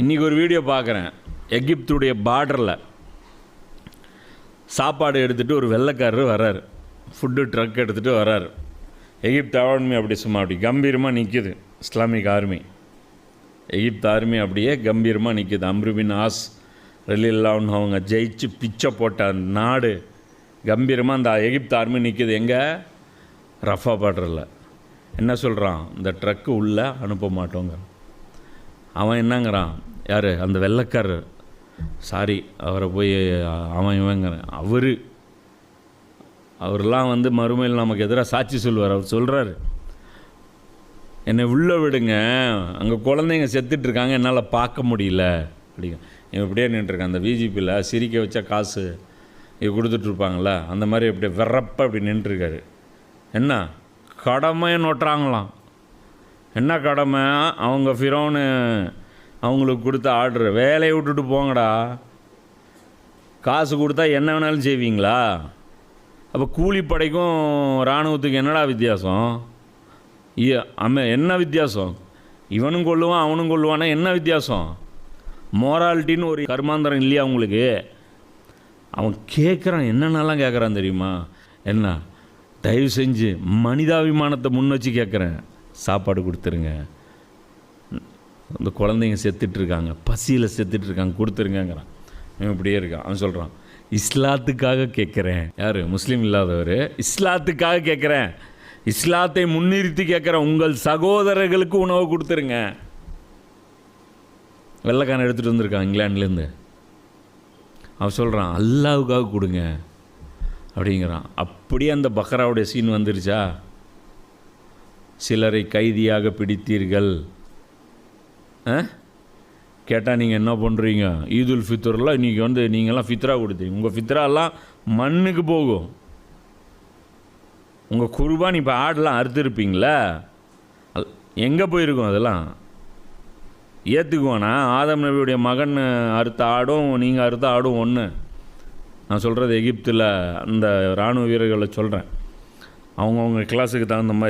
இன்றைக்கி ஒரு வீடியோ பார்க்குறேன். எகிப்துடைய பார்டரில் சாப்பாடு எடுத்துகிட்டு ஒரு வெள்ளைக்காரர் வர்றார். ஃபுட்டு ட்ரக் எடுத்துகிட்டு வர்றார். எகிப்து ஆர்மி அப்படி சும்மா அப்படி கம்பீரமாக நிற்கிது இஸ்லாமிக் ஆர்மி எகிப்து ஆர்மி அப்படியே கம்பீரமாக நிற்கிது அம்ருபின் ஆஸ் ரெலில்லான்னு அவங்க ஜெயிச்சு பிச்சை போட்ட நாடு கம்பீரமாக அந்த எகிப்து ஆர்மி நிற்கிது எங்கே? ரஃபா பார்டரில் என்ன சொல்கிறான் இந்த ட்ரக்கு உள்ளே அனுப்ப மாட்டோங்க. அவன் என்னங்கிறான்? யார்? அந்த வெள்ளக்காரர். சாரி அவரை போய் அவன் இவங்கிறேன் அவர் அவரெல்லாம் வந்து மறுமையில் நமக்கு எதிராக சாட்சி சொல்லுவார். அவர் சொல்கிறாரு என்னை உள்ளே விடுங்க. அங்கே குழந்தைங்க செத்துட்ருக்காங்க என்னால் பார்க்க முடியல. அப்படிங்க. இவன் இப்படியே நின்றுருக்கான் அந்த விஜிபியில் சிரிக்க வச்சா காசு இது கொடுத்துட்ருப்பாங்கள அந்த மாதிரி இப்படி விறப்ப அப்படி நின்றுருக்காரு என்ன? கடமையை நோட்டுறாங்களாம் என்ன கடமை? அவங்க ஃபிரோனு அவங்களுக்கு கொடுத்த ஆர்டர் வேலையை விட்டுட்டு போங்கடா. காசு கொடுத்தா என்ன வேணாலும் செய்வீங்களா? அப்போ கூலிப்படைக்கும் இராணுவத்துக்கு என்னடா வித்தியாசம்? ஐயா அம்ம என்ன வித்தியாசம்? இவனும் கொள்ளுவான் அவனும் கொள்ளுவானா என்ன வித்தியாசம்? மோராலிட்டின்னு ஒரு கர்மாந்தரம் இல்லையா அவங்களுக்கு அவன் கேட்குறான் என்னென்னலாம் கேட்குறான் தெரியுமா? என்ன? தயவு செஞ்சு மனிதாபிமானத்தை முன் வச்சு கேட்குறேன் சாப்பாடு கொடுத்துருங்க. அந்த குழந்தைங்க செத்துட்ருக்காங்க. பசியில் செத்துட்ருக்காங்க. கொடுத்துருங்கங்கிறான். இவன் இப்படியே இருக்கான். அவன் சொல்கிறான் இஸ்லாத்துக்காக கேட்குறேன். யார்? முஸ்லீம் இல்லாதவர். இஸ்லாத்துக்காக கேட்குறேன். இஸ்லாத்தை முன்னிறுத்தி கேட்குறேன் உங்கள் சகோதரர்களுக்கு உணவு கொடுத்துருங்க. வெள்ளைக்கான எடுத்துகிட்டு வந்திருக்கான் இங்கிலாந்துலேருந்து. அவன் சொல்கிறான் அல்லாவுக்காக கொடுங்க. அப்படிங்கிறான். அப்படியே அந்த பக்ராவுடைய சீன் வந்துருச்சா? சிலரை கைதியாக பிடித்தீர்கள். கேட்டால் நீங்கள் என்ன பண்ணுறீங்க ஈதுல் ஃபித்ரில் இன்றைக்கி வந்து நீங்கள்லாம் ஃபித்ரா கொடுத்தீங்க. உங்கள் ஃபித்ராலாம் மண்ணுக்கு போகும். உங்கள் குருபான் இப்போ ஆடெலாம் அறுத்துருப்பீங்களே? எங்கே போயிருக்கோம் அதெல்லாம்? ஏற்றுக்குவானா ஆதம் நபியுடைய மகன் அறுத்த ஆடும் நீங்கள் அறுத்த ஆடும் ஒன்று நான் சொல்கிறது எகிப்தில் அந்த இராணுவ வீரர்களை சொல்கிறேன் அவங்கவுங்க கிளாஸுக்கு தகுந்த மாதிரி.